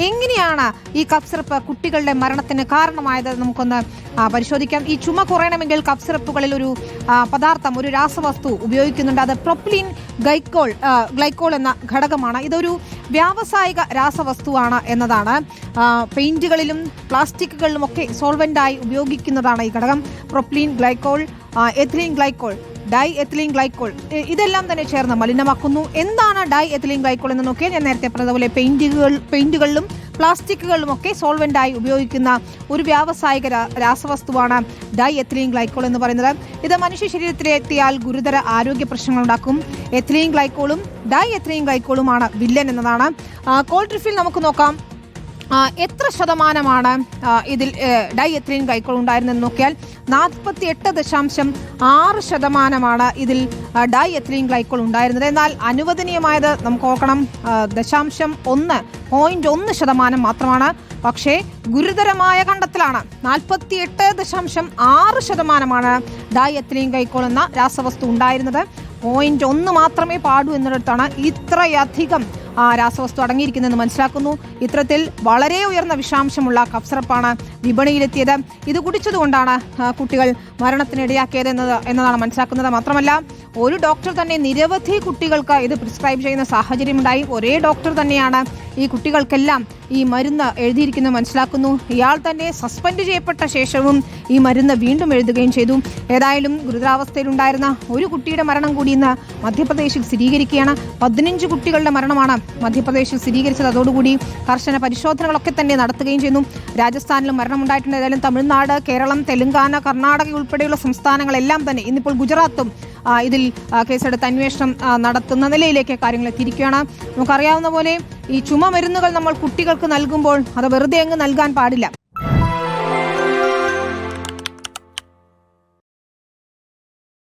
എങ്ങനെയാണ് ഈ cough syrup കുട്ടികളുടെ മരണത്തിന് കാരണമായത് നമുക്കൊന്ന് പരിശോധിക്കാം. ഈ ചുമ കുറയണമെങ്കിൽ കഫ് സിറപ്പുകളിൽ ഒരു പദാർത്ഥം ഒരു രാസവസ്തു ഉപയോഗിക്കുന്നുണ്ട്. അത് പ്രൊപ്ലിൻ ഗൈക്കോൾ ഗ്ലൈക്കോൾ എന്ന ഘടകമാണ്. ഇതൊരു വ്യാവസായിക രാസവസ്തുവാണ് എന്നതാണ്. പെയിന്റുകളിലും പ്ലാസ്റ്റിക്കുകളിലും ഒക്കെ സോൾവെന്റായി ഉപയോഗിക്കുന്നതാണ് ഈ ഘടകം. Propylene glycol ethylene glycol diethylene glycol ഇതെല്ലാം തന്നെ ചേർന്ന് മലിനമാക്കുന്നു. എന്താണ് ഡൈ എഥിലീൻ ഗ്ലൈക്കോൾ എന്ന് നോക്കിയാൽ ഞാൻ നേരത്തെ പറഞ്ഞതുപോലെ പെയിന്റുകൾ പെയിന്റുകളിലും പ്ലാസ്റ്റിക്കുകളിലും ഒക്കെ സോൾവെന്റായി ഉപയോഗിക്കുന്ന ഒരു വ്യാവസായിക രാസവസ്തുവാണ് ഡൈ എത്തിലീൻ ഗ്ലൈക്കോൾ എന്ന് പറയുന്നത്. ഇത് മനുഷ്യ ശരീരത്തിലെത്തിയാൽ ഗുരുതര ആരോഗ്യ പ്രശ്നങ്ങൾ ഉണ്ടാക്കും. എഥിലീൻ ഗ്ലൈക്കോളും ഡൈ എഥിലീൻ ഗ്ലൈക്കോളുമാണ് വില്ലൻ എന്നതാണ്. കോൾട്രിഫിൽ നമുക്ക് നോക്കാം. എത്ര ശതമാനമാണ് ഇതിൽ ഡൈ എത്രീൻ ഗൈക്കോൾ ഉണ്ടായിരുന്നെന്ന് നോക്കിയാൽ നാൽപ്പത്തി എട്ട് ദശാംശം ആറ് ശതമാനമാണ് ഇതിൽ ഡൈ എത്രീൻ ഗ്ലൈക്കോൾ ഉണ്ടായിരുന്നത്. എന്നാൽ അനുവദനീയമായത് നമുക്ക് നോക്കണം ദശാംശം ഒന്ന് പോയിന്റ് ഒന്ന് ശതമാനം മാത്രമാണ്. പക്ഷേ ഗുരുതരമായ കണ്ടെത്തലാണ്. നാൽപ്പത്തി എട്ട് ദശാംശം ആറ് ശതമാനമാണ് ഡൈ എത്രീൻ ഗൈക്കോൾ എന്ന രാസവസ്തു ഉണ്ടായിരുന്നത്. പോയിന്റ് ഒന്ന് മാത്രമേ പാടൂ എന്നിടത്താണ് ഇത്രയധികം രാസവസ്തു അടങ്ങിയിരിക്കുന്നതെന്ന് മനസ്സിലാക്കുന്നു. ഇത്തരത്തിൽ വളരെ ഉയർന്ന വിഷാംശമുള്ള കഫ്സറപ്പാണ് വിപണിയിലെത്തിയത്. ഇത് കുടിച്ചതുകൊണ്ടാണ് കുട്ടികൾ മരണത്തിനിടയാക്കിയത് എന്നത് എന്നതാണ് മനസ്സിലാക്കുന്നത്. മാത്രമല്ല ഒരു ഡോക്ടർ തന്നെ നിരവധി കുട്ടികൾക്ക് ഇത് പ്രിസ്ക്രൈബ് ചെയ്യുന്ന സാഹചര്യമുണ്ടായി. ഒരേ ഡോക്ടർ തന്നെയാണ് ഈ കുട്ടികൾക്കെല്ലാം ഈ മരുന്ന് എഴുതിയിരിക്കുന്നത് മനസ്സിലാക്കുന്നു. ഇയാൾ തന്നെ സസ്പെൻഡ് ചെയ്യപ്പെട്ട ശേഷവും ഈ മരുന്ന് വീണ്ടും എഴുതുകയും ചെയ്തു. ഏതായാലും ഗുരുതരാവസ്ഥയിലുണ്ടായിരുന്ന ഒരു കുട്ടിയുടെ മരണം കൂടി ഇന്ന് മധ്യപ്രദേശിൽ സ്ഥിരീകരിക്കുകയാണ്. പതിനഞ്ച് കുട്ടികളുടെ മരണമാണ് മധ്യപ്രദേശിൽ സ്ഥിരീകരിച്ചത്. അതോടുകൂടി കർശന പരിശോധനകളൊക്കെ തന്നെ നടത്തുകയും ചെയ്യുന്നു. രാജസ്ഥാനിലും മരണമുണ്ടായിട്ടുണ്ട്. ഏതായാലും തമിഴ്നാട് കേരളം തെലങ്കാന കർണാടക ഉൾപ്പെടെയുള്ള സംസ്ഥാനങ്ങളെല്ലാം തന്നെ ഇന്നിപ്പോൾ ഗുജറാത്തും ഇതിൽ കേസെടുത്ത് അന്വേഷണം നടത്തുന്ന നിലയിലേക്ക് കാര്യങ്ങൾ എത്തിയിരിക്കുകയാണ്. നമുക്കറിയാവുന്ന പോലെ ഈ ചുമ മരുന്നുകൾ നമ്മൾ കുട്ടികൾക്ക് നൽകുമ്പോൾ അത് വെറുതെ അങ്ങ് നൽകാൻ പാടില്ല.